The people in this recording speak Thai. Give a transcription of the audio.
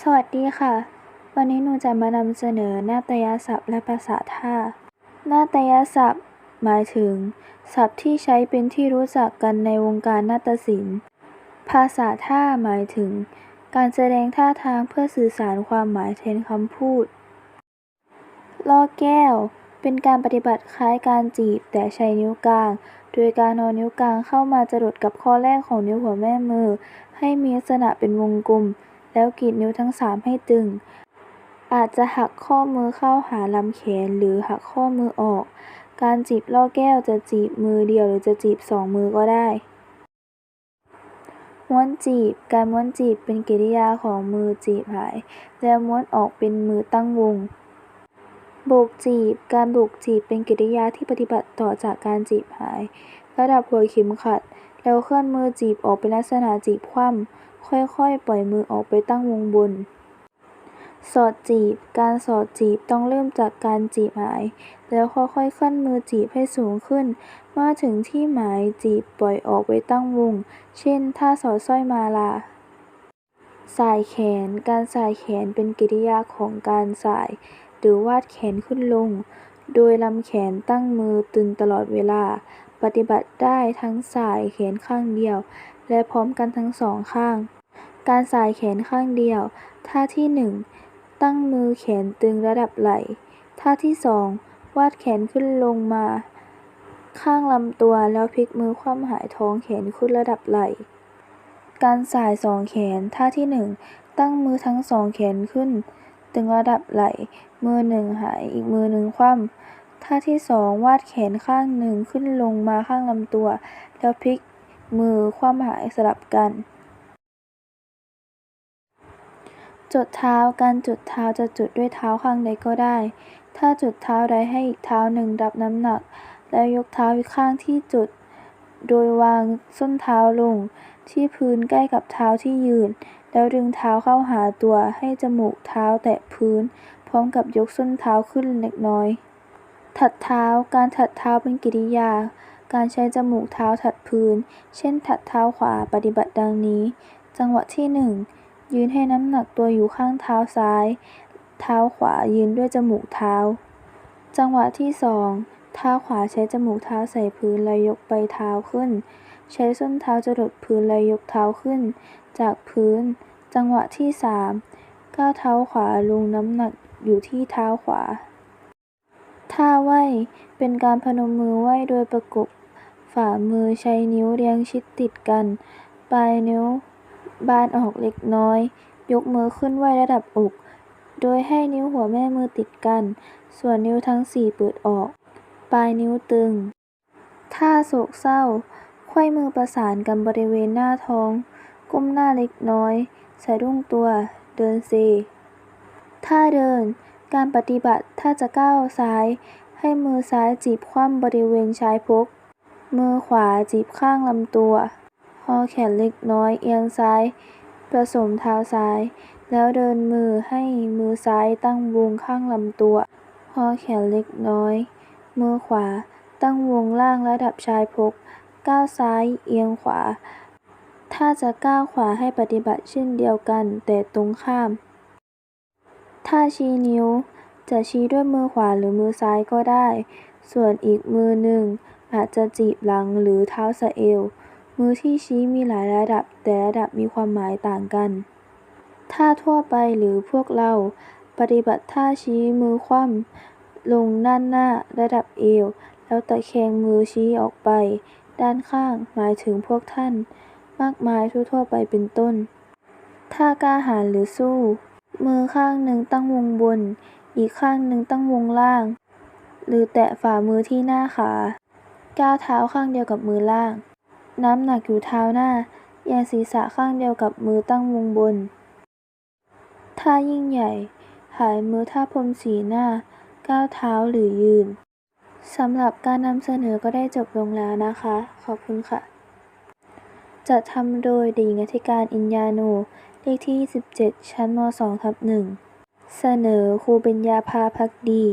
สวัสดีค่ะ วันนี้หนูจะมานำเสนอนาฏยศัพท์และภาษาท่า นาฏยศัพท์ หมายถึง ศัพท์ที่ใช้เป็นที่รู้จักกันในวงการนาฏศิลป์ ภาษาท่าหมายถึง การแสดงท่าทางเพื่อสื่อสารความหมายแทนคำพูด ล่อแก้ว เป็นการปฏิบัติคล้ายการจีบแต่ใช้นิ้วกลาง โดยการเอานิ้วกลางเข้ามาจรดกับข้อแรกของนิ้วหัวแม่มือ ให้มีลักษณะเป็นวงกลม แล้วกรีดนิ้วทั้งสามให้ตึง อาจจะหักข้อมือเข้าหาลำแขนหรือหักข้อมือออก การจีบล่อแก้วจะจีบมือเดียวหรือจะจีบสองมือก็ได้ม้วนจีบ การม้วนจีบเป็นกิริยาของมือจีบหาย แล้วม้วนออกเป็นมือตั้งวงโบกจีบ การโบกจีบเป็นกิริยาที่ปฏิบัติต่อจากการจีบหาย ระดับหัวเข็มขัด แล้วเคลื่อนมือจีบออกเป็นลักษณะจีบคว่ำ ค่อยๆ ปล่อยมือออกไปตั้งวงบน สอดจีบ การสอดจีบต้องเริ่มจากการจีบหาย แล้วค่อยๆ เคลื่อนมือจีบให้สูงขึ้น เมื่อถึงที่หมายจีบปล่อยออกไปตั้งวง เช่นท่าสอดสร้อยมาลาสายแขน การสายแขนเป็นกิริยาของการสาย หรือวาดแขนขึ้นลง โดยลำแขนตั้งมือตึงตลอดเวลา ปฏิบัติได้ทั้งสายแขนข้างเดียว และพร้อมกันทั้งสองข้าง การสายแขนข้างเดียว ท่าที่หนึ่งตั้งมือแขนตึงระดับไหล่ ท่าที่สองวาดแขนขึ้นลงมา ข้างลำตัวแล้วพลิกมือคว่ำหายท้องแขนขึ้นระดับไหล่ การสายสองแขน ท่าที่หนึ่งตั้งมือทั้งสองแขนขึ้น ตึงระดับไหล่ มือหนึ่งหายอีกมือหนึ่งคว่ำท่าที่สองวาดแขนข้างหนึ่งขึ้นลงมาข้างลำตัว แล้วพลิก มือคว่ำหายสลับกัน จุดเท้าการจุดเท้าจะจุดด้วยเท้าข้างใดก็ได้ ถ้าจุดเท้าใดให้อีกเท้าหนึ่งรับน้ำหนัก แล้วยกเท้าอีกข้างที่จุด โดยวางส้นเท้าลง ที่พื้นใกล้กับเท้าที่ยืน แล้วดึงเท้าเข้าหาตัวให้จมูกเท้าแตะพื้น พร้อมกับยกส้นเท้าขึ้นเล็กน้อย ถัดเท้าการถัดเท้าเป็นกิริยา การใช้จมูกเท้าถัดพื้น เช่น ถัดเท้าขวาปฏิบัติดังนี้ จังหวะที่หนึ่งยืนให้น้ำหนักตัวอยู่ข้างเท้าซ้าย เท้าขวายืนด้วยจมูกเท้า จังหวะที่สองเท้าขวาใช้จมูกเท้าใส่พื้นแล้วยกไปเท้าขึ้น ใช้ส้นเท้าจรดพื้นแล้วยกเท้าขึ้น จากพื้น จังหวะที่สามก้าวเท้าขวาลงน้ำหนักอยู่ที่เท้าขวาท่าไหวเป็นการพนมมือไหวโดยประกบ ฝ่ามือใช้นิ้วเรียงชิดติดกัน ปลายนิ้วบานออกเล็กน้อย ยกมือขึ้นไหว้ระดับอก โดยให้นิ้วหัวแม่มือติดกัน ส่วนนิ้วทั้งสี่เปิดออก ปลายนิ้วตึง ท่าโศกเศร้าไขว้มือประสานกันบริเวณหน้าท้อง ก้มหน้าเล็กน้อย สะดุ้งตัว เดินเซท่าเดิน การปฏิบัติถ้าจะก้าวซ้าย ให้มือซ้ายจีบคว่ำบริเวณชายพก มือขวาจีบข้างลำตัวหอแขนเล็กน้อยเอียงซ้ายผสมเท้าซ้าย แล้วเดินมือให้มือซ้ายตั้งวงข้างลำตัวหอแขนเล็กน้อย มือขวาตั้งวงล่างระดับชายพก ก้าวซ้ายเอียงขวา ถ้าจะก้าวขวาให้ปฏิบัติเช่นเดียวกัน แต่ตรงข้าม ถ้าชี้นิ้ว จะชี้ด้วยมือขวาหรือมือซ้ายก็ได้ ส่วนอีกมือหนึ่ง อาจจะจีบหลังหรือเท้าสะเอว มือที่ชี้มีหลายระดับ แต่ระดับมีความหมายต่างกัน ท่าทั่วไปหรือพวกเรา ปฏิบัติท่าชี้มือคว่ำลงด้านหน้าระดับเอว แล้วตะแคงมือชี้ออกไป ด้านข้างหมายถึงพวกท่าน มากมายทั่วๆไปเป็นต้น ท่ากล้าหาญหรือสู้ มือข้างหนึ่งตั้งวงบน อีกข้างหนึ่งตั้งวงล่าง หรือแตะฝ่ามือที่หน้าขา ก้าวเท้าข้างเดียวกับมือล่าง น้ำหนักอยู่เท้าหน้าเอียงศีรษะข้างเดียวกับมือตั้งวงบน ท่ายิ่งใหญ่ หายมือท่าพรมสีหน้า ก้าวเท้าหรือยืน สำหรับการนำเสนอก็ได้จบลงแล้วนะคะ ขอบคุณค่ะ จัดทำโดยเด็กหญิงอธิการอินยาโน เลขที่27ชั้นม 2 ทับ1เสนอครูเบญญาภาพักดี